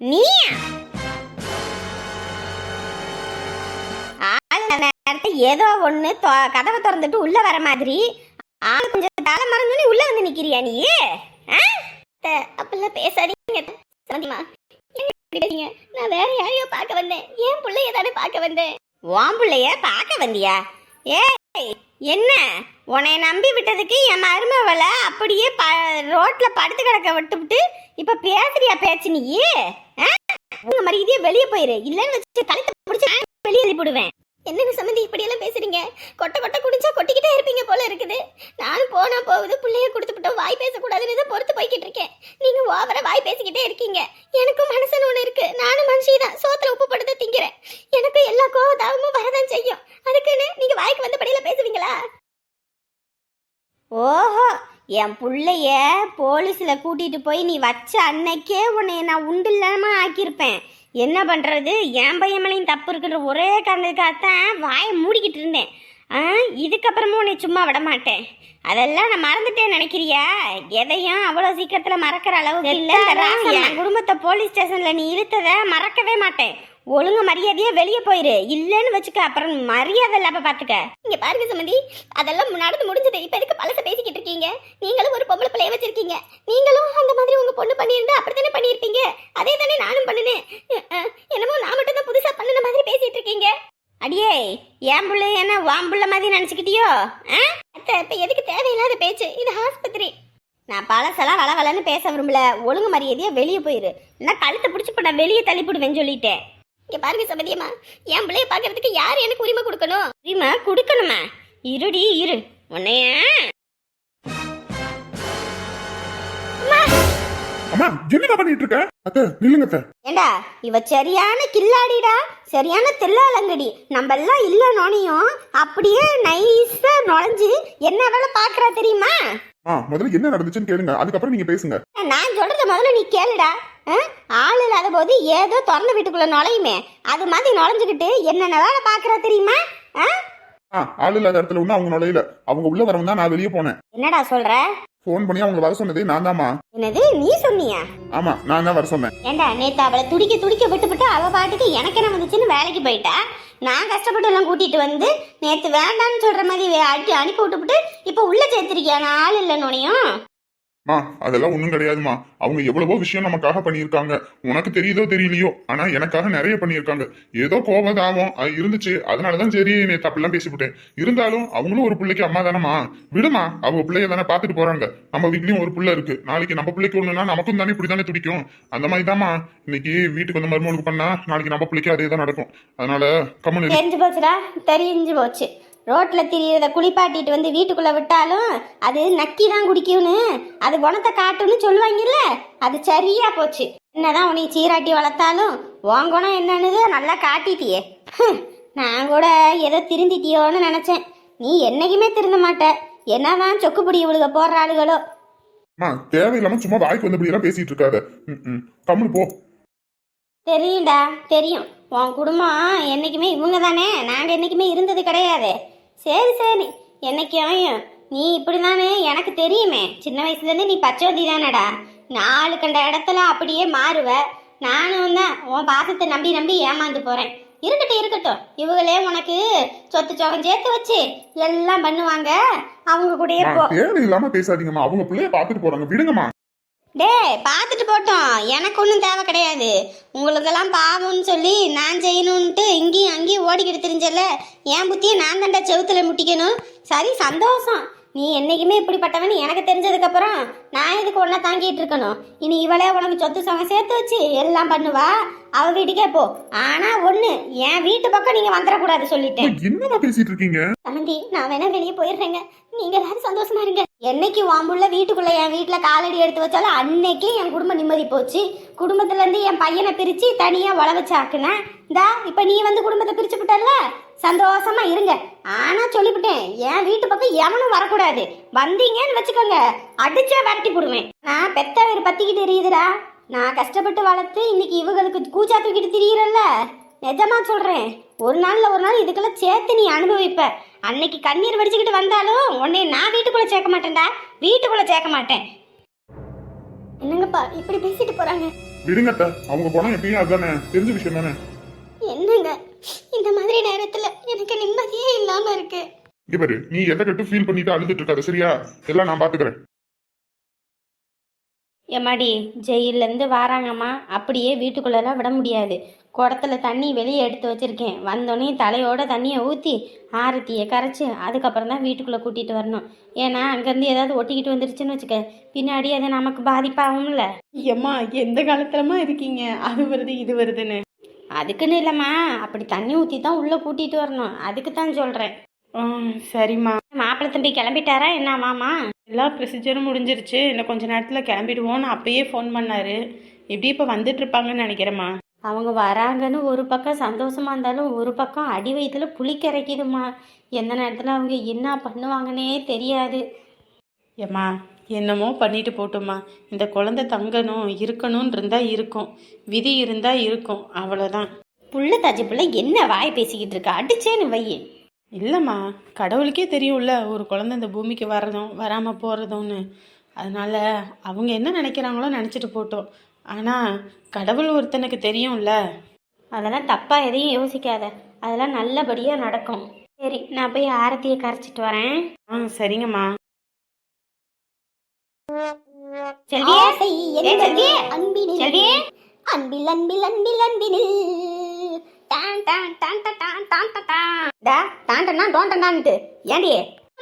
நீயா? நேரத்தை ஏதோ ஒண்ணு தொ- கதவை திறந்துட்டு உள்ள வர மாதிரி. ஆள் கொஞ்சம் தலை மறந்தோடனே உள்ள வந்து நிக்கிறியா நீ? அப்பெல்லாம் பேசாதீங்க சந்திமா பேசுறீங்க? நான் வேற யாரையோ பார்க்க வந்தேன். என் பிள்ளைய தானே பார்க்க வந்தேன். உன் பிள்ளைய பார்க்க வந்தியா? ஏ என்ன? உன்னை நம்பி விட்டதுக்கு என் மருமவளை அப்படியே ப ரோட்டில் படுத்து கிடக்க விட்டுவிட்டு இப்போ பேசுறியா பேச்சு நீ ஆ? உங்க இதே வெளியே போயிரு. இல்லைன்னு வச்சு கழுத்தை பிடிச்சி வெளியே எழுதி போடுவேன். என்னங்க சம்மந்தி இப்படியெல்லாம் பேசுறீங்க? கொட்டை கொட்டை குடிச்சா கொட்டிக்கிட்டே இருப்பீங்க போல இருக்குது. நானும் போனா போகுது பிள்ளைய கொடுத்துவிட்டோம் வாய் பேசக்கூடாதுன்னு தான் பொறுத்து போய்கிட்டு இருக்கேன். நீங்க ஓவரா வாய் பேசிக்கிட்டே இருக்கீங்க. எனக்கும் மனசுன்னு ஒன்று இருக்கு. நானும் மனுஷி தான். சோத்துல உப்பு படுத்து திங்கிறேன். எனக்கு எல்லா கோவதாவும் வரதான் செய்யும். அதுக்குன்னு நீங்க வாய்க்கு வந்தபடியில பேசுவீங்களா? ஓஹோ என் புள்ளைய போலீஸ்ல கூட்டிட்டு போய் நீ வச்ச அன்னைக்கே உன்னை நான் உண்டு இல்லாம ஆக்கியிருப்பேன். என்ன பண்றது? என் பையன் மேலேயும் தப்பு இருக்குன்ற ஒரே காரணத்துக்காகத்தான் வாயை மூடிக்கிட்டு இருந்தேன். ஆ இதுக்கப்புறமும் உன்னை சும்மா விட மாட்டேன். அதெல்லாம் நான் மறந்துட்டேன் நினைக்கிறியா? எதையும் அவ்வளோ சீக்கிரத்துல மறக்கிற அளவுக்கு இல்லை என் குடும்பத்தை போலீஸ் ஸ்டேஷன்ல நீ இழுத்ததை மறக்கவே மாட்டேன். ஒழுங்கு மரியாதையா வெளியே போயிரு. இல்லைன்னு வச்சுக்க அப்புறம் மரியாதை இல்லாம பாத்துக்க. இங்க பாருங்க சம்மந்தி அதெல்லாம் நடந்து முடிஞ்சது. இப்ப எதுக்கு பழச பேசிக்கிட்டு இருக்கீங்க? நீங்களும் ஒரு பொம்பளை பிள்ளைய வச்சிருக்கீங்க. நீங்களும் அந்த மாதிரி உங்க பொண்ணு பண்ணியிருந்தா அப்படித்தானே பண்ணியிருப்பீங்க? அதே தானே நானும் பண்ணினேன். என்னமோ நான் மட்டும் தான் புதுசா பண்ணின மாதிரி பேசிட்டு இருக்கீங்க. அடியே என் பிள்ளை என்ன வான் பிள்ளை மாதிரி நினச்சிக்கிட்டியோ? அத்தை இப்போ எதுக்கு தேவையில்லாத பேச்சு? இது ஆஸ்பத்திரி. நான் பழசெல்லாம் வளவலன்னு பேச விரும்பல. ஒழுங்கு மரியாதையா வெளியே போயிரு. இல்லைன்னா கழுத்தை பிடிச்சி போட வெளியே தள்ளிப்பிடுவேன்னு சொல்லிட்டேன். இங்க பாருங்க சம்மதியம்மா என் பிள்ளைய பார்க்கறதுக்கு யார் எனக்கு உரிமை கொடுக்கணும்? உரிமை கொடுக்கணுமா? இருடி இரு. உன்னைய. அம்மா. என்னடா பண்ணிட்டு இருக்க? அத்தை நில்லுங்க அத்தை. ஏண்டா இவ சரியான கில்லாடிடா. சரியான தில்லாலங்கடி. நம்ம எல்லாம் இல்ல நோனியும். அப்படியே நைஸா நுழைஞ்சு என்ன வேலை பாக்குறா தெரியுமா? ஆ முதல்ல என்ன நடந்துச்சுன்னு கேளுங்க. அதுக்கப்புறம் நீங்க பேசுங்க. நான் சொல்றத முதல்ல நீ கேளுடா? ஆள் இல்லாத போது ஏதோ திறந்த வீட்டுக்குள்ள நுழையுமே. அது மாதிரி நுழைஞ்சுக்கிட்டு என்னென்ன வேலை பாக்குறா தெரியுமா? ஆ? ஆள் இல்லாத இடத்துல ஒன்றும் அவங்க நுழையில. அவங்க உள்ள தான் நான் வெளியே போனேன். என்னடா சொல்ற? ஃபோன் பண்ணி அவங்க வர சொன்னதே நான் தாம்மா என்னது நீ சொன்னியா? ஆமா நான் தான் வர சொன்னேன். ஏண்டா நேத்து அவளை துடிக்க துடிக்க விட்டுவிட்டு அவ பாட்டுக்கு எனக்கு என்ன வந்துச்சுன்னு வேலைக்கு போயிட்டா? நான் கஷ்டப்பட்டு எல்லாம் கூட்டிட்டு வந்து நேத்து வேண்டாம்னு சொல்ற மாதிரி அடி அனுப்பி விட்டுவிட்டு இப்போ உள்ள சேர்த்திருக்கியா? நான் ஆள் இல்லைன்னொனையும் மா அதெல்லாம் ஒண்ணும் கிடையாதுமா. அவங்க எவ்வளவோ விஷயம் நமக்காக பண்ணியிருக்காங்க. உனக்கு தெரியுதோ தெரியலையோ ஆனா எனக்காக நிறைய பண்ணியிருக்காங்க. ஏதோ கோபம் தாபம் அது இருந்துச்சு. அதனாலதான் சரி நேத்து அப்படிலாம் பேசிவிட்டேன். இருந்தாலும் அவங்களும் ஒரு பிள்ளைக்கு அம்மா தானம்மா. விடுமா அவங்க பிள்ளைய தானே பார்த்துட்டு போறாங்க. நம்ம வீட்லயும் ஒரு பிள்ளை இருக்கு. நாளைக்கு நம்ம பிள்ளைக்கு ஒண்ணுனா நமக்கும் தானே இப்படி தானே துடிக்கும். அந்த மாதிரி தாம்மா இன்னைக்கு வீட்டுக்கு வந்து மருமகளுக்கு பண்ணா நாளைக்கு நம்ம பிள்ளைக்கு அதே தான் நடக்கும். அதனால கம்மன் தெரிஞ்சு போச்சுடா. தெரிஞ்சு போச்சு. ரோட்ல திரியறத குளிப்பாட்டிட்டு வந்து வீட்டுக்குள்ள விட்டாலும் அது நக்கி தான் குடிக்கும்னு. அது குணத்தை காட்டும்னு சொல்லுவாங்கல்ல அது சரியா போச்சு. என்னதான் உன்னை சீராட்டி வளர்த்தாலும் உன் குணம் என்னன்னு நல்லா காட்டிட்டியே. நான் கூட ஏதோ திருந்திட்டியோன்னு நினைச்சேன். நீ என்னைக்குமே திருந்த மாட்ட. என்னதான் சொக்கு பிடி இவளுக போடுற ஆளுகளோ அம்மா தேவையில்லாம சும்மா வாய்க்கு வந்தபடி எல்லாம் பேசிட்டு இருக்காத. கம்முனு போ. தெரியும்டா தெரியும். உன் குடும்பம் என்னைக்குமே இவங்க தானே நாங்கள் என்னைக்குமே இருந்தது கிடையாது. சரி சரி. என்னைக்கும் நீ இப்படி தானே எனக்கு தெரியுமே. சின்ன வயசுலேருந்து நீ பச்சோந்தி தானடா. நாலு கண்ட இடத்துல அப்படியே மாறுவ. நானும் தான் உன் பாசத்தை நம்பி நம்பி ஏமாந்து போகிறேன் இருக்கட்டும் இருக்கட்டும். இவங்களே உனக்கு சொத்து சோகம் சேர்த்து வச்சு எல்லாம் பண்ணுவாங்க. அவங்க கூடயே போ. தேவையில்லாம பேசாதீங்கம்மா. அவங்க பிள்ளைய பார்த்துட்டு போறாங்க. விடுங்கம்மா. டேய் பார்த்துட்டு போட்டோம். எனக்கு ஒன்றும் தேவை கிடையாது. உங்களுக்கெல்லாம் பாவம்னு சொல்லி நான் செய்யணுன்ட்டு இங்கேயும் அங்கேயும் ஓடிக்கிட்டு தெரிஞ்சல என் புத்தியை நான் தாண்டா செவுத்துல முட்டிக்கணும். சரி சந்தோஷம். நீ என்னைக்குமே இப்படிப்பட்டவன் எனக்கு தெரிஞ்சதுக்கப்புறம் நான் இதுக்கு ஒன்றா தாங்கிட்டு இருக்கணும்? இனி இவளே உனக்கு சொத்து சங்கம் சேர்த்து வச்சு எல்லாம் பண்ணுவா? அவ வீட்டுக்கே போ. ஆனா ஒன்று என் வீட்டு பக்கம் நீங்கள் வந்துடக்கூடாது சொல்லிட்டேன். என்னம்மா பேசிட்டு இருக்கீங்க? சமந்தி நான் வேணா வெளியே போயிடுறேங்க. நீங்க எல்லாரும் சந்தோஷமா இருங்க. என்னைக்கு வாம்புள்ள வீட்டுக்குள்ள என் வீட்டுல காலடி எடுத்து வச்சாலும் அன்னைக்கே என் குடும்பம் நிம்மதி போச்சு. குடும்பத்துல இருந்து என் பையனை பிரிச்சு தனியா உழ வச்சாக்குனேன் இந்தா இப்ப நீ வந்து குடும்பத்தை பிரிச்சு விட்டல சந்தோஷமா இருங்க. ஆனா சொல்லிவிட்டேன் என் வீட்டு பக்கம் எவனும் வரக்கூடாது. வந்தீங்கன்னு வச்சுக்கோங்க. அடிச்சே விரட்டி போடுவேன். நான் பெத்த வேறு பத்திக்கிட்டு எரியுதுடா நான் கஷ்டப்பட்டு வளர்த்து இன்னைக்கு இவங்களுக்கு கூச்சா தூக்கிட்டு திரியிறல்ல. நிஜமா சொல்றேன். ஒரு நாள்ல ஒரு நாள் இதுக்கெல்லாம் சேர்த்து நீ அனுபவிப்ப. அன்னைக்கு கண்ணீர் வடிச்சுக்கிட்டு வந்தாலும் உன்னை நான் வீட்டுக்குள்ள சேர்க்க மாட்டேன்டா. வீட்டுக்குள்ள சேர்க்க மாட்டேன். என்னங்கப்பா இப்படி பேசிட்டு போறாங்க? விடுங்க அத்தை அவங்க குணம் எப்பயும் அதுதானே தெரிஞ்ச விஷயம் தானே? என்னங்க இந்த மாதிரி நேரத்துல எனக்கு நிம்மதியே இல்லாம இருக்கு. இங்க பாரு நீ எதை கட்டு ஃபீல் பண்ணிட்டு அழுதுட்டு இருக்காத சரியா? எல்லாம் நான் பாத்துக்கிறேன். எம்மாடி ஜெயிலேருந்து வாராங்கம்மா. அப்படியே வீட்டுக்குள்ளெல்லாம் விட முடியாது. குடத்துல தண்ணி வெளியே எடுத்து வச்சிருக்கேன். வந்தோடனே தலையோட தண்ணியை ஊற்றி ஆரத்தியை கரைச்சி அதுக்கப்புறம் தான் வீட்டுக்குள்ளே கூட்டிகிட்டு வரணும். ஏன்னா அங்கேருந்து ஏதாவது ஒட்டிக்கிட்டு வந்துருச்சுன்னு வச்சுக்க பின்னாடி அது நமக்கு பாதிப்பாகும்ல. ஏம்மா எந்த காலத்துலமா இருக்கீங்க? அது வருது இது வருதுன்னு. அதுக்குன்னு இல்லைம்மா. அப்படி தண்ணி ஊற்றி தான் உள்ளே கூட்டிகிட்டு வரணும். அதுக்கு தான் சொல்கிறேன் சரிம்மா. மாப்பிள்ளை தம்பி கிளம்பிட்டாரா? என்ன மாமா? எல்லா ப்ரொசீஜரும் முடிஞ்சிருச்சு. இன்னும் கொஞ்ச நேரத்தில் கிளம்பிடுவோன்னு அப்பயே ஃபோன் பண்ணாரு. எப்படி இப்போ வந்துட்டு இருப்பாங்கன்னு நினைக்கிறேம்மா. அவங்க வராங்கன்னு ஒரு பக்கம் சந்தோஷமா இருந்தாலும் ஒரு பக்கம் அடி வயிற்றுல புளி கரைக்குதுமா எந்த நேரத்தில் அவங்க என்ன பண்ணுவாங்கன்னே தெரியாது. ஏம்மா என்னமோ பண்ணிட்டு போட்டுமா இந்த குழந்தை தங்கணும் இருக்கணும்னு இருந்தா இருக்கும். விதி இருந்தா இருக்கும். அவ்வளோதான் புள்ள தாச்சி புள்ள என்ன வாய் பேசிக்கிட்டு இருக்கா? அடிச்சேன்னு வையே இல்லைம்மா கடவுளுக்கே தெரியும்ல ஒரு குழந்தை இந்த பூமிக்கு வர்றதும் வராமல் போகிறதும்னு அதனால அவங்க என்ன நினைக்கிறாங்களோ நினச்சிட்டு போட்டோம். ஆனால் கடவுள் ஒருத்தனுக்கு தெரியும்ல. அதெல்லாம் தப்பா எதையும் யோசிக்காத. அதெல்லாம் நல்லபடியா நடக்கும். சரி நான் போய் ஆரத்தியை கரைச்சிட்டு வரேன். ஆ சரிங்கம்மா. செல்வியே? அன்பில் அன்பில் அன்பில் அன்பினில் டான் டான் டான் டான் டான் டான். டா ஏண்டி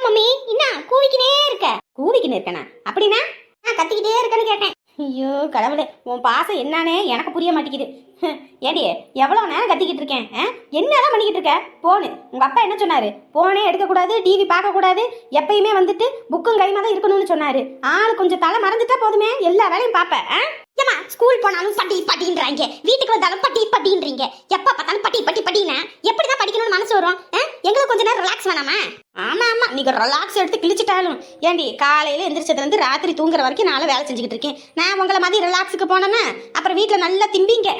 மம்மி. என்ன கூவிக்கினே இருக்க. கூவிக்கின்னு இருக்கேனா? அப்படின்னா? நான் கத்திக்கிட்டே இருக்கேன்னு கேட்டேன். ஐயோ கடவுளே உன் பாசம் என்னன்னே எனக்கு புரிய மாட்டேங்குது. ஏடி எவ்வளோ நேரம் கத்திக்கிட்டு இருக்கேன் ஆ? என்னதான் பண்ணிக்கிட்டு இருக்க? போனு. உங்கள் அப்பா என்ன சொன்னார்? போனே எடுக்கக்கூடாது டிவி பார்க்கக்கூடாது எப்பயுமே வந்துட்டு புக்கும் கைமா தான் இருக்கணும்னு சொன்னார். ஆள் கொஞ்சம் தலை மறந்துட்டா போதுமே எல்லா வேலையும் பார்ப்பேன் ஏமா ஸ்கூல் போனாலும் பட்டி பட்டின்றாங்க. வீட்டுக்கு வந்தாலும் பட்டி பட்டின்றீங்க. எப்போ பார்த்தாலும் பட்டி பட்டி பட்டினா எப்படிதான் படிக்கணும்னு மனசு வரும் ஆ? எங்களுக்கு கொஞ்சம் நேரம் ரிலாக்ஸ் வேணாமா? ஆமா ஆமா. நீங்க ரிலாக்ஸ் எடுத்து கிழிச்சிட்டாலும். ஏண்டி காலையில எந்திரிச்சதுல இருந்து ராத்திரி தூங்குற வரைக்கும் நானும் வேலை செஞ்சுக்கிட்டு இருக்கேன். நான் உங்களை மாதிரி ரிலாக்ஸுக்கு போனேன்னா அப்புறம் வீட்டில் நல்லா திம்பிங்க.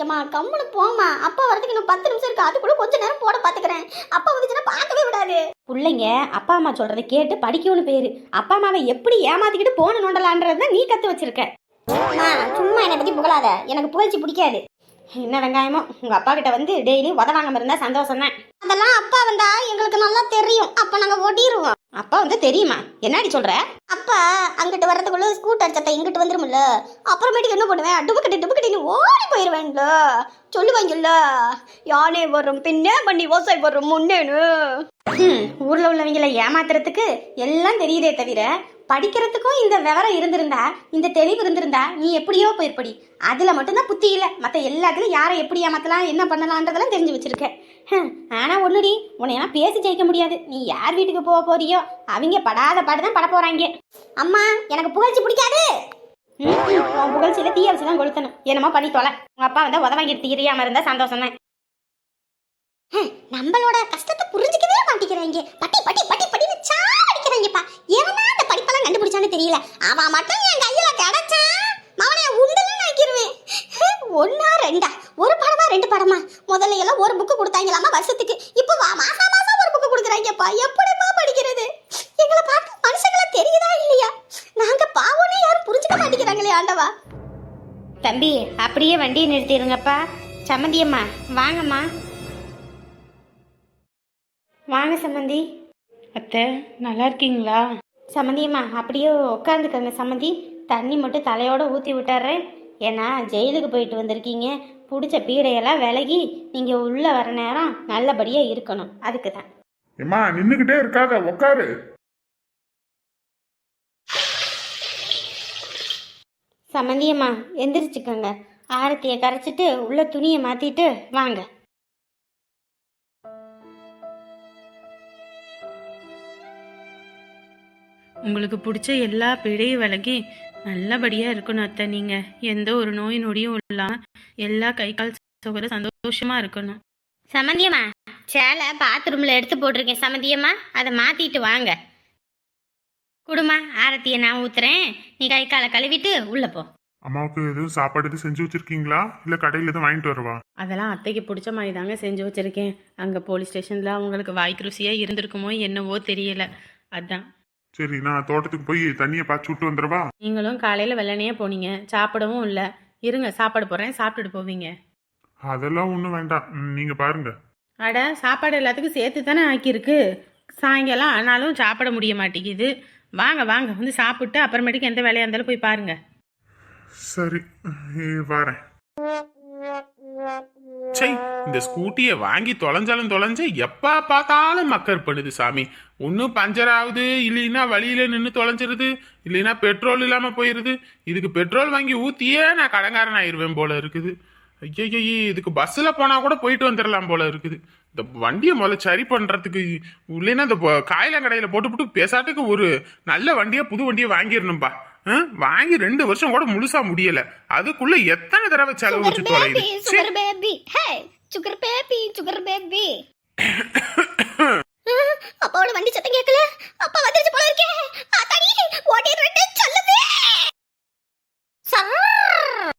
ஏமா கம்முனு போமா அப்பா வரதுக்கு இன்னும் பத்து நிமிஷம் இருக்கு. அதுக்குள்ள கொஞ்ச நேரம் போட பாத்துக்கிறேன். அப்பா வந்துச்சுன்னா பார்க்கவே விடாது. பிள்ளைங்க அப்பா அம்மா சொல்றதை கேட்டு படிக்கணும்னு பேரு. அப்பா அம்மாவை எப்படி ஏமாத்திக்கிட்டு போன நோண்டலான்றத நீ கத்து வச்சிருக்க. சும்மா என்னை பத்தி புகழாத. எனக்கு புகழ்ச்சி பிடிக்காது. என்ன வெங்காயமோ? உங்க அப்பா கிட்ட வந்து டெய்லி உதவாங்க இருந்தா சந்தோஷம் தான் அதெல்லாம் அப்பா வந்தா எங்களுக்கு நல்லா தெரியும். அப்ப நாங்க ஓட்டிடுவோம் அப்பா வந்து தெரியுமா? என்னடி சொல்ற? அப்பா அங்கிட்டு வர்றதுக்குள்ள ஸ்கூட்டர் சத்தம் இங்கிட்டு வந்துரும்ல. அப்புறமேட்டுக்கு என்ன பண்ணுவேன்? டுபுக்கட்டி டுபுக்கட்டின்னு ஓடி போயிடுவேன்ல சொல்லுவாங்கல்ல யானே வரும் பின்னே பண்ணி ஓசை வரும் முன்னேன்னு. ஊர்ல உள்ளவங்கள ஏமாத்துறதுக்கு எல்லாம் தெரியுதே தவிர படிக்கிறதுக்கும் இந்த விவரம் இருந்திருந்தா இந்த தெளிவு இருந்திருந்தா நீ எப்படியோ போயிருப்படி. அதுல மட்டும்தான் புத்தி இல்லை. மற்ற எல்லாத்துலையும் யாரை எப்படி ஏமாத்தலாம் என்ன பண்ணலான்றதெல்லாம் தெரிஞ்சு வச்சிருக்க ஆனால் ஆனா ஒண்ணுடி உன்னையெல்லாம் பேசி ஜெயிக்க முடியாது. நீ யார் வீட்டுக்கு போக போறியோ? அவங்க படாத பாட்டு தான் பட போறாங்க அம்மா எனக்கு புகழ்ச்சி பிடிக்காது. உன் புகழ்ச்சியில தீய வச்சு தான் கொளுத்தணும். என்னமோ பண்ணி தொலை. உங்க அப்பா வந்து உதவாங்கிட்டு தீரியாம இருந்தா சந்தோஷம் தான் நம்மளோட கஷ்டத்தை புரிஞ்சுக்கவே மாட்டேங்கிறாங்க பட்டி பட்டி பட்டி பட்டின்னு சாடிக்கிறாங்கப்பா எவனா அந்த படிப்பெல்லாம் கண்டுபிடிச்சான்னு தெரியல. அவன் மட்டும் என் கையில கிடைச்சான் மவனை உண்டுன்னு நினைக்கிறேன் ஒன்னா ரெண்டா. ஒரு படமா ரெண்டு படமா. முதல்ல எல்லாம் ஒரு புக்கு கொடுத்தாங்களாமா வருஷத்துக்கு. இப்போ வா- மாசம் மாசம் ஒரு புக்கு கொடுக்குறாங்கப்பா எப்படிப்பா படிக்கிறது? எங்களை பார்த்து மனுஷங்கள தெரியுதா இல்லையா நாங்க பாவம்னு யாரும் புரிஞ்சுக்க மாட்டேங்கிறாங்களே ஆண்டவா. தம்பி அப்படியே வண்டியை நிறுத்திடுங்கப்பா சம்மந்தியம்மா வாங்கம்மா. வாங்க சம்மந்தி அத்தை நல்லா இருக்கீங்களா? சம்மந்தியம்மா அப்படியே உட்காந்துக்கங்க சம்மந்தி தண்ணி மட்டும் தலையோட ஊற்றி விட்டுறேன். ஏன்னா ஜெயிலுக்கு போயிட்டு வந்திருக்கீங்க. பிடிச்ச பீடையெல்லாம் விலகி நீங்கள் உள்ளே வர நேரம் நல்லபடியாக இருக்கணும். அதுக்கு தான் ஏம்மா நின்னுகிட்டே இருக்காத உக்காரு சம்மந்தியம்மா எந்திரிச்சுக்கோங்க. ஆரத்தியை கரைச்சிட்டு உள்ள துணியை மாற்றிட்டு வாங்க. உங்களுக்கு பிடிச்ச எல்லா பிழையும் விலகி நல்லபடியாக இருக்கணும் அத்தை. நீங்கள் எந்த ஒரு நோய் நொடியும் இல்லாமல் எல்லா கை கால் சுகர சந்தோஷமாக இருக்கணும். சம்மந்தியம்மா சேலை பாத்ரூமில் எடுத்து போட்டிருக்கேன் சம்மந்தியம்மா அதை மாற்றிட்டு வாங்க. குடுமா ஆரத்தியை நான் ஊத்துறேன். நீ கை காலை கழுவிட்டு உள்ளே போ. அம்மாவுக்கு எதுவும் சாப்பாடு எதுவும் செஞ்சு வச்சிருக்கீங்களா? இல்ல கடையில எதுவும் வாங்கிட்டு வரவா? அதெல்லாம் அத்தைக்கு பிடிச்ச மாதிரி தாங்க செஞ்சு வச்சுருக்கேன். அங்கே போலீஸ் ஸ்டேஷனில் அவங்களுக்கு வாய்க்கு ருசியாக இருந்திருக்குமோ என்னவோ தெரியல. அதான். சரி நான் தோட்டத்துக்கு போய் தண்ணியை பாய்ச்சி விட்டு வந்துடவா? நீங்களும் காலையில் வெள்ளனையே போனீங்க. சாப்பிடவும் இல்லை. இருங்க சாப்பாடு போடுறேன். சாப்பிட்டுட்டு போவீங்க. அதெல்லாம் ஒண்ணும் வேண்டாம். ம், நீங்க பாருங்க. அட சாப்பாடு எல்லாத்துக்கும் சேர்த்து தானே ஆக்கியிருக்கு? சாயங்காலம் ஆனாலும் சாப்பிட முடிய மாட்டேங்குது. வாங்க வாங்க. வந்து சாப்பிட்டு அப்புறமேட்டுக்கு எந்த வேலையாக இருந்தாலும் போய் பாருங்க. சரி வரேன். சை இந்த ஸ்கூட்டியை வாங்கி தொலைஞ்சாலும் தொலைஞ்ச எப்ப பார்த்தாலும் மக்கர் பண்ணுது சாமி. ஒன்றும் பஞ்சர் ஆகுது இல்லைன்னா வழியில நின்று தொலைஞ்சிருது இல்லைன்னா பெட்ரோல் இல்லாம போயிருது. இதுக்கு பெட்ரோல் வாங்கி ஊத்தியே நான் கடங்காரன் ஆயிருவேன் போல இருக்குது. ஐயோ இதுக்கு பஸ்ல போனா கூட போயிட்டு வந்துடலாம் போல இருக்குது. இந்த வண்டியை முதல்ல சரி பண்றதுக்கு இல்லைன்னா இந்த காயிலங்கடையில போட்டுவிட்டு பேசாட்டுக்கு ஒரு நல்ல வண்டியை புது வண்டியை வாங்கிடணும்பா? வாங்கி ரெண்டு வருஷம் கூட முழுசா முடியல. அதுக்குள்ள எத்தனை தடவை செலவு வச்சு தொலையுது. Sugar baby hey sugar baby sugar baby அப்பாவோட வண்டி சத்தம் கேட்கல? அப்பா வந்துருச்சு போல இருக்கே. ஆத்தாடி சார்.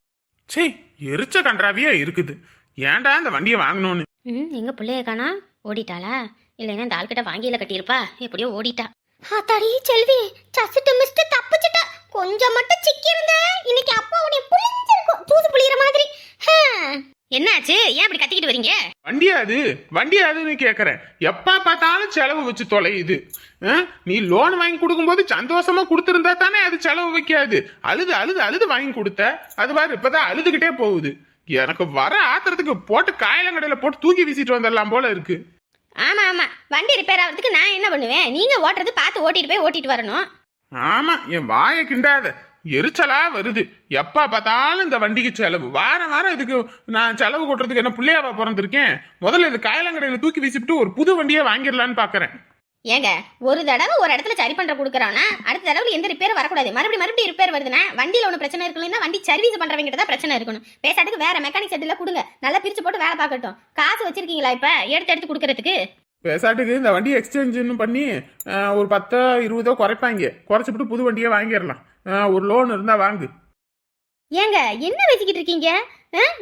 சே எரிச்ச கன்றாவியா இருக்குது. ஏன்டா இந்த வண்டியை வாங்கணும்னு? ம் எங்க பிள்ளைய காணா? ஓடிட்டாளா? இல்லைன்னா இந்த ஆள்கிட்ட வாங்கியில கட்டியிருப்பா? எப்படியோ ஓடிட்டா. ஆத்தாடி செல்வி சசிட்டு மிஸ்ட் தப்பிச்சிட்டா. கொஞ்சம் மட்டும் சிக்கி இருந்த இன்னைக்கு அப்பா உன்னை புளிஞ்சிருக்கும். தூது புளியற மாதிரி. ஹம். என்னாச்சு? ஏன் இப்படி கத்திக்கிட்டு வரீங்க? வண்டியா அது? வண்டியா அதுன்னு கேக்குறேன். எப்ப பார்த்தாலும் செலவு வச்சு தொலையுது? நீ லோன் வாங்கி கொடுக்கும்போது சந்தோஷமா கொடுத்துருந்தா தானே அது செலவு வைக்காது. அழுது அழுது அழுது வாங்கி கொடுத்த. அது பாரு இப்பதான் அழுதுகிட்டே போகுது. எனக்கு வர ஆத்திரத்துக்கு போட்டு காயலங்கடையில போட்டு தூக்கி வீசிட்டு வந்துடலாம் போல இருக்கு. ஆமா ஆமா. வண்டி ரிப்பேர் ஆகிறதுக்கு நான் என்ன பண்ணுவேன்? நீங்க ஓட்டுறது பார்த்து ஓட்டிட்டு போய் ஓட்டிட்டு வரணும். ஆமா என் வாயை கிண்டாத. எரிச்சலா வருது. எப்ப பார்த்தாலும் இந்த வண்டிக்கு செலவு. வாரம் வாரம் இதுக்கு நான் செலவு கொட்டுறதுக்கு என்ன பிள்ளையாவா பிறந்திருக்கேன்? முதல்ல இது காயலங்கடையில தூக்கி வீசிட்டு ஒரு புது வண்டியை வாங்கிடலான்னு பாக்குறேன் ஏங்க ஒரு தடவை ஒரு இடத்துல சரி பண்ற கொடுக்குறானா அடுத்த தடவை எந்த ரிப்பேர் வரக்கூடாது. மறுபடியும் மறுபடியும் ரிப்பேர் வருதுன்னா வண்டியில ஒன்று பிரச்சனை இருக்குன்னா வண்டி சர்வீஸ் பண்றவங்க கிட்ட தான் பிரச்சனை இருக்கணும். பேசாட்டுக்கு வேற மெக்கானிக் செட்டில் கொடுங்க. நல்லா பிரிச்சு போட்டு வேலை பார்க்கட்டும். காசு வச்சிருக்கீங்களா இப்ப? எடுத்து எடுத்து கொடுக்கறதுக்கு? பேசாட்டுக்கு இந்த வண்டி எக்ஸ்சேஞ்சுன்னு பண்ணி ஒரு பத்தோ இருபதோ குறைப்பாங்க. குறைச்சிட்டு புது வண்டியை வாங்கிடலாம். ஒரு லோன் இருந்தா வாங்கு. ஏங்க என்ன பேசிக்கிட்டு இருக்கீங்க?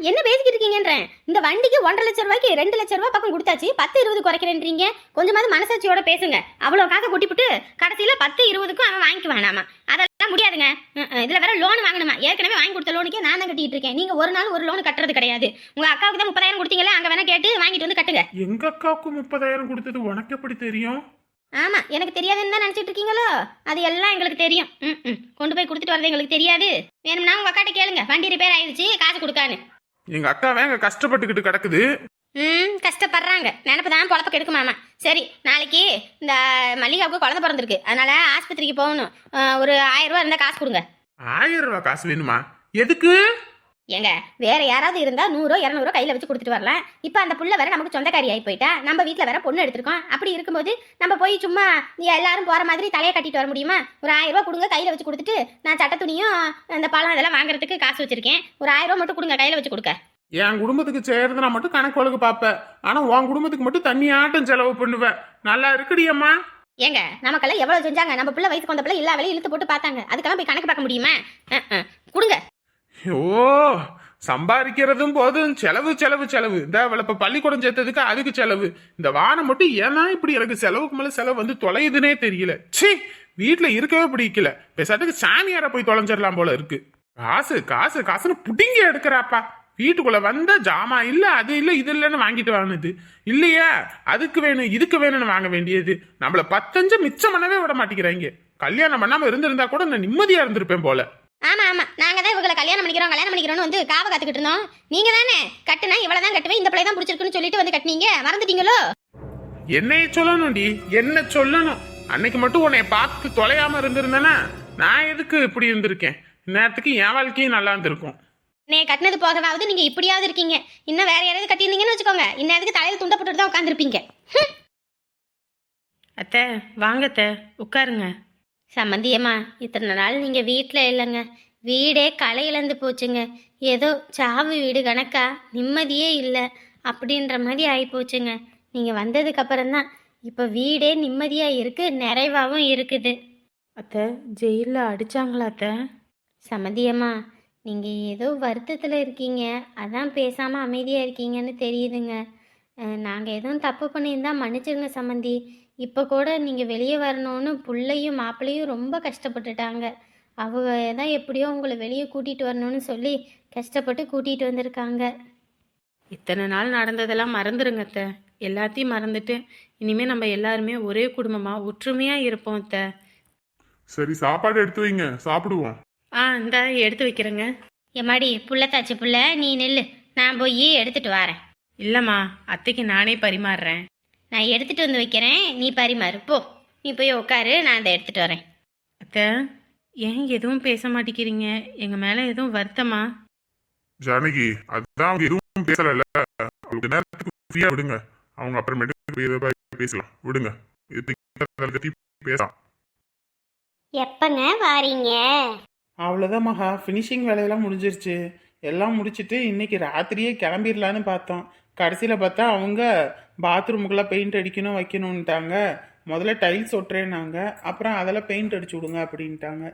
என்ன பேசிக்கிட்டு இருக்கீங்கன்றேன். இந்த வண்டிக்கு ஒன்றரை லட்சம் ரூபாய்க்கு ரெண்டு லட்சம் ரூபாய் பக்கம் கொடுத்தாச்சு. பத்து இருபது குறைக்கிறேன்றீங்க. கொஞ்சமாவது மனசாட்சியோட பேசுங்க. அவ்வளோ காசை கொட்டிப்புட்டு கடைசியில பத்து இருபதுக்கும் அவன் வாங்கிக்க வேணாமா அதெல்லாம் முடியாதுங்க. இதுல வேற லோன் வாங்கணுமா? ஏற்கனவே வாங்கி கொடுத்த லோனுக்கே நான் தான் கட்டிட்டு இருக்கேன். நீங்க ஒரு நாள் ஒரு லோன் கட்டுறது கிடையாது. உங்க அக்காவுக்கு தான் முப்பதாயிரம் கொடுத்தீங்களா அங்க வேணா கேட்டு வாங்கிட்டு வந்து கட்டுங்க. எங்க அக்காவுக்கு முப்பதாயிரம் கொடுத்தது உனக்கு எப்படி தெரியும்? ஆமா எனக்கு தெரியாதுன்னு தான் நினைச்சிட்டு இருக்கீங்களோ? அது எல்லாம் எங்களுக்கு தெரியும். ம், ம். கொண்டு போய் கொடுத்துட்டு வரது எங்களுக்கு தெரியாது. வேணும்னா உங்க அக்காட்ட கேளுங்க. வண்டி ரிப்பேர் ஆயிடுச்சு காசு கொடுக்கான்னு. எங்க அக்காவே அங்க கஷ்டப்பட்டுக்கிட்டு கிடக்குது. ம் கஷ்டப்படுறாங்க. நினப்பு தான் பொழப்ப கெடுக்குமாமா சரி நாளைக்கு இந்த மல்லிகாவுக்கு குழந்தை பிறந்திருக்கு. அதனால ஆஸ்பத்திரிக்கு போகணும். ஒரு ஆயிரம் ரூபா இருந்தால் காசு கொடுங்க. ஆயிரம் ரூபாய் காசு வேணுமா? எதுக்கு? ஏங்க வேற யாராவது இருந்தா நூறோ இரநூறோ கையில வச்சு கொடுத்துட்டு வரலாம். இப்போ அந்த புள்ள வேற நமக்கு சொந்தக்காரி ஆகி போயிட்டா. நம்ம வீட்டில் வேற பொண்ணு எடுத்திருக்கோம். அப்படி இருக்கும்போது நம்ம போய் சும்மா எல்லாரும் போற மாதிரி தலையை கட்டிட்டு வர முடியுமா? ஒரு ஆயிரம் ரூபா கொடுங்க கையில வச்சு கொடுத்துட்டு நான் சட்ட துணியும் அந்த பழம் இதெல்லாம் வாங்குறதுக்கு காசு வச்சிருக்கேன். ஒரு ஆயிரம் ரூபா மட்டும் கொடுங்க கையில வச்சு கொடுக்க. என் குடும்பத்துக்கு செய்யறதுனா மட்டும் கணக்கு வழக்கு பார்ப்பேன் ஆனா உன் குடும்பத்துக்கு மட்டும் தண்ணி ஆட்டம் செலவு பண்ணுவேன் நல்லா இருக்குடியம்மா ஏங்க நமக்கெல்லாம் எவ்வளவு செஞ்சாங்க? நம்ம பிள்ளை வயசுக்கு வந்த பிள்ளை எல்லா வேலையும் இழுத்து போட்டு பார்த்தாங்க. அதுக்கெல்லாம் போய் கணக்கு பார்க்க முடியுமா. கொடுங்க. ஓ சம்பாதிக்கிறதும் போதும். செலவு செலவு செலவு. இந்த இப்போ இப்ப பள்ளிக்கூடம் சேர்த்ததுக்கு அதுக்கு செலவு. இந்த வானம் மட்டும் ஏன்னா இப்படி எனக்கு செலவுக்கு மேல செலவு வந்து தொலையுதுன்னே தெரியல. ச்சீ வீட்டுல இருக்கவே பிடிக்கல. பேசாட்டுக்கு சாமியார போய் தொலைஞ்சிடலாம் போல இருக்கு. காசு காசு காசுன்னு புடிங்கி எடுக்கிறாப்பா. வீட்டுக்குள்ள வந்த ஜாமா இல்ல அது இல்ல இது இல்லைன்னு வாங்கிட்டு வாங்கினது. இல்லையா அதுக்கு வேணும் இதுக்கு வேணும்னு வாங்க வேண்டியது. நம்மள பத்தஞ்சு மிச்சம் பண்ணவே விட மாட்டேங்கிறாங்க. கல்யாணம் பண்ணாம இருந்திருந்தா கூட நான் நிம்மதியா இருந்திருப்பேன் போல. ஆமா ஆமா. நாங்க தான் இவங்களை கல்யாணம் பண்ணிக்கிறோம் கல்யாணம் பண்ணிக்கிறோம்னு வந்து காவ காத்துக்கிட்டு இருந்தோம். நீங்க தானே கட்டுனா இவ்வளவு தான் கட்டுவேன் இந்த பிள்ளை தான் பிடிச்சிருக்குன்னு சொல்லிட்டு வந்து கட்டினீங்க. மறந்துட்டீங்களோ? என்னைய சொல்லணும்டி. என்ன சொல்லணும்? அன்னைக்கு மட்டும் உன்னை பார்த்து தொலையாம இருந்திருந்தேனா? நான் எதுக்கு இப்படி இருந்திருக்கேன்? இந்நேரத்துக்கு என் வாழ்க்கையும் நல்லா இருந்திருக்கும். நே கட்டினது போகவாவது நீங்க இப்படியாவது இருக்கீங்க. இன்னும் வேற யாராவது கட்டியிருந்தீங்கன்னு வச்சுக்கோங்க. இந்நேரத்துக்கு தலையில துண்ட போட்டுட்டு தான் உட்காந்துருப்பீங்க அத்தை வாங்க அத்தை. உட்காருங்க. சம்மந்தியம்மா இத்தனை நாள் நீங்கள் வீட்டில் இல்லைங்க. வீடே களை இழந்து போச்சுங்க. ஏதோ சாவு வீடு கணக்கா? நிம்மதியே இல்லை. அப்படின்ற மாதிரி ஆகிப்போச்சுங்க நீங்கள் வந்ததுக்கு அப்புறம்தான் இப்போ வீடே நிம்மதியாக இருக்குது நிறைவாகவும் இருக்குது. அத்தை ஜெயிலில் அடிச்சாங்களா அத்தை? சம்மந்தியம்மா நீங்கள் ஏதோ வருத்தத்தில் இருக்கீங்க. அதான் பேசாமல் அமைதியாக இருக்கீங்கன்னு தெரியுதுங்க. நாங்கள் எதுவும் தப்பு பண்ணியிருந்தா மன்னிச்சிருங்க சம்மந்தி. இப்போ கூட நீங்கள் வெளியே வரணும்னு புள்ளையும் மாப்பிள்ளையும் ரொம்ப கஷ்டப்பட்டுட்டாங்க. அவங்க தான் எப்படியோ உங்களை வெளியே கூட்டிகிட்டு வரணும்னு சொல்லி கஷ்டப்பட்டு கூட்டிகிட்டு வந்திருக்காங்க. இத்தனை நாள் நடந்ததெல்லாம் மறந்துடுங்க அத்தை. எல்லாத்தையும் மறந்துட்டு இனிமே நம்ம எல்லாருமே ஒரே குடும்பமா ஒற்றுமையா இருப்போம் அத்தை. சரி சாப்பாடு எடுத்து வைங்க. சாப்பிடுவோம். ஆ இந்த எடுத்து வைக்கிறேங்க. எம்மாடி புள்ளத்தாச்சி புள்ள நீ நில்லு. நான் போய் எடுத்துட்டு வரேன். இல்லைம்மா அத்தைக்கு நானே பரிமாறுறேன். நான் எடுத்துட்டு வந்து வைக்கிறேன். நீ பரிமாறு. போ. நீ போய் உட்காரு நான் அதை எடுத்துட்டு வரேன். அத்தை ஏன் எதுவும் பேச மாட்டேங்கிறீங்க? எங்க மேல எதுவும் வருத்தமா? ஜானகி அதுதான் அவங்க எதுவும் பேசல அவங்களுக்கு நேரத்துக்கு விடுங்க. அவங்க அப்புறமேட்டு பேசலாம். விடுங்க. இது பேசலாம். எப்பங்க வாரீங்க? அவ்வளோதான் மகா. ஃபினிஷிங் வேலையெல்லாம் முடிஞ்சிருச்சு. எல்லாம் முடிச்சிட்டு இன்னைக்கு ராத்திரியே கிளம்பிடலான்னு பார்த்தோம். கடைசியில் பார்த்தா அவங்க பாத்ரூமுக்கெல்லாம் பெயிண்ட் அடிக்கணும் வைக்கணுன்ட்டாங்க முதல்ல டைல்ஸ் ஒட்டுறேன்னாங்க. அப்புறம் அதெல்லாம் பெயிண்ட் அடிச்சு விடுங்க அப்படின்ட்டாங்க.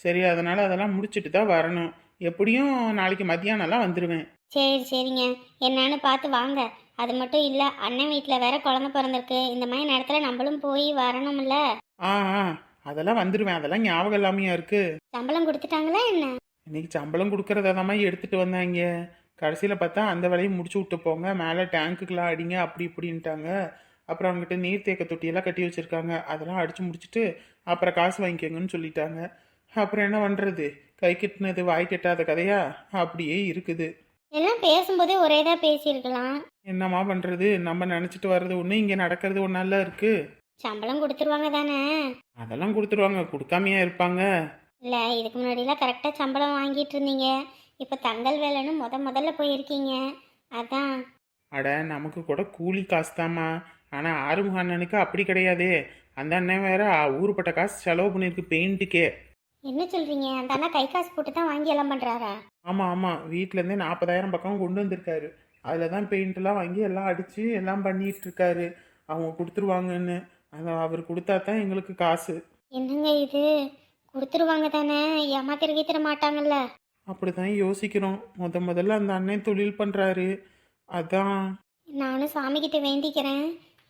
சரி அதனால் அதெல்லாம் முடிச்சிட்டு தான் வரணும். எப்படியும் நாளைக்கு மத்தியானம்லாம் வந்துடுவேன் சரி சரிங்க. என்னன்னு பார்த்து வாங்க. அது மட்டும் இல்லை அண்ணன் வீட்டில் வேற குழந்தை பிறந்திருக்கு. இந்த மாதிரி நேரத்தில் நம்மளும் போய் வரணும்ல. ஆ ஆ. அதெல்லாம் வந்துடுவேன் அதெல்லாம் ஞாபகம் இல்லாமையா இருக்குது சம்பளம் கொடுத்துட்டாங்களா என்ன? இன்னைக்கு சம்பளம் கொடுக்கறதாதாம்மா எடுத்துட்டு வந்தாங்க. கடைசியில் பார்த்தா அந்த வேலையை முடிச்சு விட்டு போங்க மேலே டேங்க்குக்கெலாம் அடிங்க அப்படி இப்படின்ட்டாங்க. அப்புறம் அவங்ககிட்ட நீர் தேக்க தொட்டியெல்லாம் கட்டி வச்சுருக்காங்க. அதெல்லாம் அடித்து முடிச்சுட்டு அப்புறம் காசு வாங்கிக்கோங்கன்னு சொல்லிட்டாங்க. அப்புறம் என்ன பண்ணுறது கை கெட்டினது வாய் கெட்டாத கதையா? அப்படியே இருக்குது. எல்லாம் பேசும்போதே ஒரே தான் பேசியிருக்கலாம். என்னம்மா பண்ணுறது நம்ம நினச்சிட்டு வர்றது ஒன்று இங்கே நடக்கிறது ஒன்றால இருக்குது சம்பளம் கொடுத்துருவாங்க தானே? அதெல்லாம் கொடுத்துருவாங்க. கொடுக்காமையா இருப்பாங்க. இல்லை இதுக்கு முன்னாடிலாம் கரெக்டாக சம்பளம் வாங்கிட்டு இருந்தீங்க. இப்போ தங்கல் வேலைன்னு முத முதல்ல போயிருக்கீங்க. அதான். அட நமக்கு கூட கூலி காசு தாம்மா ஆனால் ஆறுமுக அண்ணனுக்கு அப்படி கிடையாதே. அந்த அண்ணன் வேற ஊருப்பட்ட காசு செலவு பண்ணியிருக்கு பெயிண்ட்டுக்கே. என்ன சொல்கிறீங்க அந்த அண்ணா கை காசு போட்டு தான் வாங்கி எல்லாம் பண்ணுறாரா ஆமாம் ஆமாம் வீட்டிலேருந்தே நாற்பதாயிரம் பக்கம் கொண்டு வந்திருக்காரு. அதில் தான் பெயிண்ட்லாம் வாங்கி எல்லாம் அடித்து எல்லாம் பண்ணிட்டு இருக்காரு அவங்க கொடுத்துருவாங்கன்னு. அதை அவர் கொடுத்தா தான் எங்களுக்கு காசு. என்னங்க இது? கொடுத்துருவாங்க தானே? ஏமாத்திர கீத்திர மாட்டாங்கல்ல அப்படி தான் யோசிக்கிறோம். முத முதல்ல அந்த அண்ணன் தொழில் பண்ணுறாரு அதான். நானும் சாமிக்கிட்ட வேண்டிக்கிறேன்.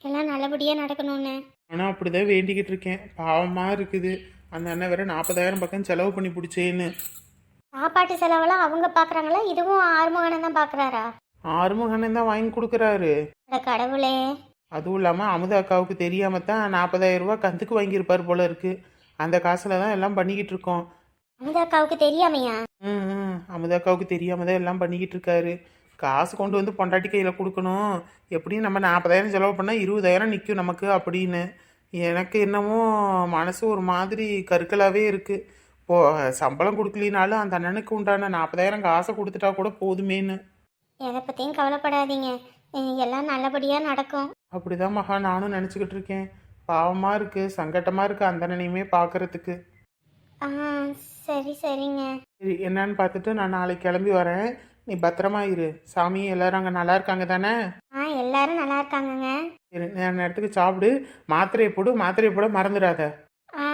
எல்லாம் நல்லபடியாக நடக்கணும்னு. ஆனால் அப்படி தான் வேண்டிக்கிட்டு இருக்கேன். பாவமாக இருக்குது. அந்த அண்ணன் வேற நாற்பதாயிரம் பக்கம் செலவு பண்ணி பிடிச்சேன்னு. சாப்பாட்டு செலவெல்லாம் அவங்க பார்க்குறாங்களா இதுவும் ஆறுமுகனம் தான் பார்க்குறாரா ஆறுமுகண்ணன் தான் வாங்கி கொடுக்குறாரு. அட கடவுளே. அதுவும் இல்லாமல் அமுதா அக்காவுக்கு தெரியாம தான் நாற்பதாயிரம் ரூபாய் கந்துக்கு வாங்கியிருப்பார் போல இருக்கு. அந்த காசில் தான் எல்லாம் பண்ணிக்கிட்டு இருக்கோம். அந்த அக்காவுக்கு தெரியாமையா? ம் ம். அமுதா அக்காவுக்கு தெரியாம தான் எல்லாம் பண்ணிக்கிட்டு இருக்காரு காசு கொண்டு வந்து பொண்டாட்டி கையில் கொடுக்கணும். எப்படியும் நம்ம நாற்பதாயிரம் செலவு பண்ணால் இருபதாயிரம் நிற்கும் நமக்கு அப்படின்னு. எனக்கு என்னமோ மனசு ஒரு மாதிரி கருக்கலாகவே இருக்குது இப்போ சம்பளம் கொடுக்கலினாலும் அந்த அண்ணனுக்கு உண்டான நாற்பதாயிரம் காசை கொடுத்துட்டா கூட போதுமேன்னு. எதை பற்றியும் கவலைப்படாதீங்க. எல்லாம் நல்லபடியாக நடக்கும். அப்படிதான் மகா நானும் நினச்சிக்கிட்டு இருக்கேன். பாவமாக இருக்குது சங்கட்டமாக இருக்குது அந்த அண்ணனையுமே பார்க்கறதுக்கு சரி சரிங்க. சரி என்னன்னு பார்த்துட்டு நான் நாளைக்கு கிளம்பி வரேன். நீ பத்திரமா இரு. சாமி எல்லாரும் அங்கே நல்லா இருக்காங்க தானே? ஆ எல்லாரும் நல்லா இருக்காங்கங்க. சரி நான் நேரத்துக்கு சாப்பிடு. மாத்திரையை போடு மாத்திரையை போட மறந்துடாத. ஆ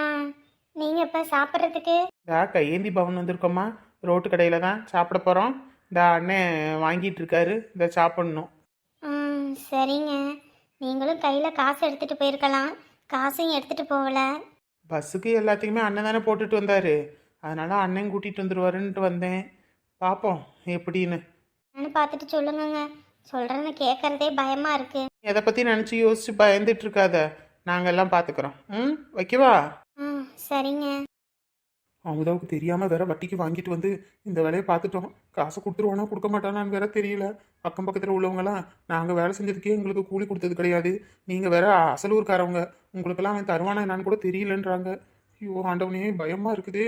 நீங்கள் இப்போ சாப்பிட்றதுக்கு? டா கையேந்தி பவன் வந்திருக்கோமா ரோட்டு கடையில் தான் சாப்பிட போகிறோம் இந்த அண்ணன் வாங்கிட்டு இருக்காரு. இதை சாப்பிட்ணும். சரிங்க. நீங்களும் கையில் காசு எடுத்துகிட்டு போயிருக்கலாம். காசையும் எடுத்துகிட்டு போகல. பஸ்ஸுக்கு எல்லாத்துக்குமே அண்ணன் தானே போட்டுட்டு வந்தார். அதனால அண்ணன் கூட்டிகிட்டு வந்துடுவாருன்ட்டு வந்தேன். பார்ப்போம் எப்படின்னு. நான் பார்த்துட்டு சொல்லுங்கங்க. சொல்கிறேன்னு கேட்குறதே பயமாக இருக்குது எதை பற்றி நினச்சி யோசிச்சு பயந்துட்டு இருக்காத. நாங்கள் எல்லாம் பார்த்துக்குறோம் ம் வைக்கவா? ஆ சரிங்க. அமுதாவுக்கு தெரியாமல் வேற வட்டிக்கு வாங்கிட்டு வந்து இந்த வேலையை பார்த்துட்டோம். காசு கொடுத்துருவானோ கொடுக்க மாட்டானான்னு வேற தெரியல. அக்கம் பக்கத்தில் உள்ளவங்கலாம் நாங்கள் வேலை செஞ்சதுக்கே எங்களுக்கு கூலி கொடுத்தது கிடையாது. நீங்கள் வேற அசலூர்காரவங்க. உங்களுக்கெல்லாம் அவன் தருவானா என்னன்னு கூட தெரியலன்றாங்க. ஐயோ ஆண்டவனே பயமா இருக்குதே.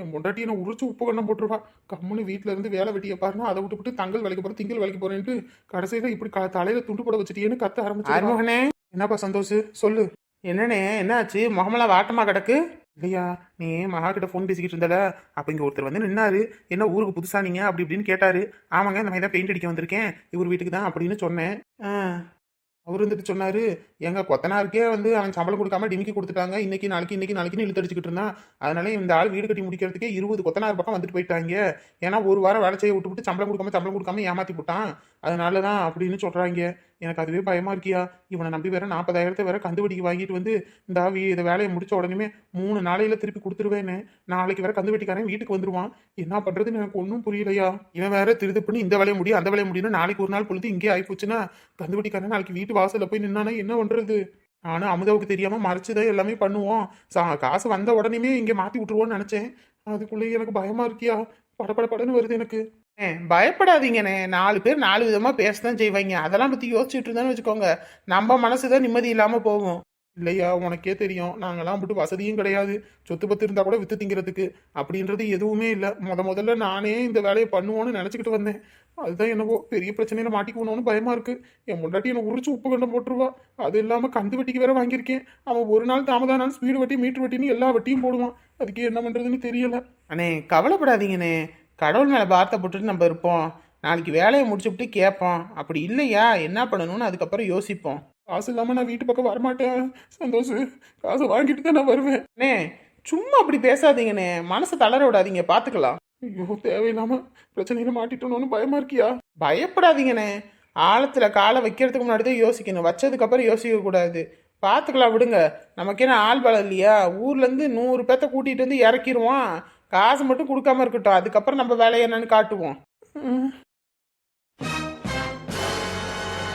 என் முண்டாட்டி என்ன உரிச்சு உப்பு கண்ணம் போட்டுருவா. கம்முன்னு வீட்டில இருந்து வேலை வெட்டியை பாருன்னா அதை விட்டு விட்டு தங்கல் வேலைக்கு போகிறேன் திங்கள் வேலைக்கு போறேன்ட்டு கடைசியில் இப்படி க தலையில துண்டு போட வச்சுட்டேன்னு கத்த ஆரம்பிச்சு என்னப்பா சந்தோஷ்? சொல்லு. என்னண்ணே என்னாச்சு? முகமெல்லாம் வாட்டமா கிடக்கு? இல்லையா நீ மகா கிட்ட ஃபோன் பேசிக்கிட்டு இருந்தல? அப்போ இங்கே ஒருத்தர் வந்து நின்னாரு. என்ன ஊருக்கு புதுசா நீங்க? அப்படி இப்படின்னு கேட்டாரு. ஆமாங்க இந்த மாதிரி தான் பெயிண்ட் அடிக்க வந்திருக்கேன். இவர் வீட்டுக்கு தான் அப்படின்னு சொன்னேன். அவர் வந்துட்டு சொன்னார் எங்க கொத்தனாருக்கே வந்து அவன் சம்பளம் கொடுக்காம டிமிக்கி கொடுத்துட்டாங்க. இன்னைக்கு நாளைக்கு இன்னைக்கு நாளைக்குன்னு இழுத்தடிச்சுக்கிட்டு இருந்தான். அதனால இந்த ஆள் வீடு கட்டி முடிக்கிறதுக்கே இருபது கொத்தனார் பக்கம் வந்துட்டு போயிட்டாங்க. ஏன்னா ஒரு வாரம் வேலை செய்ய விட்டுவிட்டு சம்பளம் கொடுக்காம சம்பளம் கொடுக்காம ஏமாற்றி போட்டான். அதனால தான் அப்படின்னு சொல்கிறாங்க எனக்கு அதுவே பயமா இருக்கியா? இவனை நம்பி வேற நாற்பதாயிரத்தை வேற கந்துவட்டிக்கு வாங்கிட்டு வந்து இந்த ஆவி இந்த வேலையை முடிச்ச உடனே மூணு நாளையில திருப்பி கொடுத்துருவேன்னு. நாளைக்கு வேற கந்துவட்டிக்காரன் வீட்டுக்கு வந்துருவான். என்ன பண்ணுறதுன்னு எனக்கு ஒன்றும் புரியலையா? இவன் வேற திருது பண்ணி இந்த வேலையை முடியும் அந்த வேலையை முடியும் நாளைக்கு ஒரு நாள் பொழுது இங்கே ஆயிப்போச்சுன்னா கந்துவட்டிக்காரன் நாளைக்கு வீட்டு வாசல்ல போய் நின்னானா என்ன பண்ணுறது நானும் அமுதாவுக்கு தெரியாமல் மறைச்சுதான் எல்லாமே பண்ணுவோம். சா- காசு வந்த உடனேமே இங்கே மாற்றி விட்டுருவோன்னு நினச்சேன். அதுக்குள்ளேயே எனக்கு பயமாக இருக்கியா? படப்பட படன்னு வருது எனக்கு. பயப்படாதீங்கண்ணே. நாலு பேர் நாலு விதமா பேசதான் செய்வாங்க. அதெல்லாம் பத்தி யோசிச்சுட்டு இருந்தேன்னு வச்சுக்கோங்க. நம்ம மனசுதான் நிம்மதி இல்லாம போகும். இல்லையா? உனக்கே தெரியும். நாங்கெல்லாம் போட்டு வசதியும் கிடையாது. சொத்து பத்து இருந்தா கூட வித்து திங்கிறதுக்கு. அப்படின்றது எதுவுமே இல்லை. முத முதல்ல நானே இந்த வேலையை பண்ணுவோன்னு நினச்சிக்கிட்டு வந்தேன். அதுதான் என்னவோ பெரிய பிரச்சனையில மாட்டிக்கணும்னு பயமா இருக்கு. என் முன்னாடி என்னை உரிச்சு உப்பு கண்டம் போட்டுருவா. அது இல்லாம கந்து வட்டிக்கு வேற வாங்கியிருக்கேன். அவன் ஒரு நாள் தாமதானாலும் ஸ்பீடு வட்டி மீட்டர் வட்டின்னு எல்லா வட்டியும் போடுவான். அதுக்கு என்ன பண்றதுன்னு தெரியல. அண்ணே கவலைப்படாதீங்கண்ணே. கடவுள் மேல பாரத்தை போட்டுட்டு நம்ம இருப்போம். நாளைக்கு வேலையை முடிச்சுட்டு கேட்போம். அப்படி இல்லையா? என்ன பண்ணணும்னு அதுக்கப்புறம் யோசிப்போம். காசு இல்லாம நான் வீட்டு பக்கம் வரமாட்டேன். சந்தோஷ் காசு வாங்கிட்டு தான் நான் வருவேன். அண்ணே சும்மா அப்படி பேசாதீங்கண்ணே. மனசை தளர விடாதீங்க. பாத்துக்கலாம். ஐயோ தேவையில்லாம பிரச்சனையில மாட்டிட்டோன்னு பயமா இருக்கியா? பயப்படாதீங்கண்ணே. ஆழத்துல காலை வைக்கிறதுக்கு முன்னாடி தான் யோசிக்கணும். வச்சதுக்கு அப்புறம் யோசிக்க கூடாது. பார்த்துக்கலாம் விடுங்க. நமக்கு என்ன ஆள் பலம் இல்லையா? ஊர்லேருந்து நூறு பேர்த்த கூட்டிகிட்டு வந்து இறக்கிடுவோம் காசு மட்டும் கொடுக்காம இருக்கட்டும் அதுக்கப்புறம் நம்ம வேலையை என்னன்னு காட்டுவோம் ம்.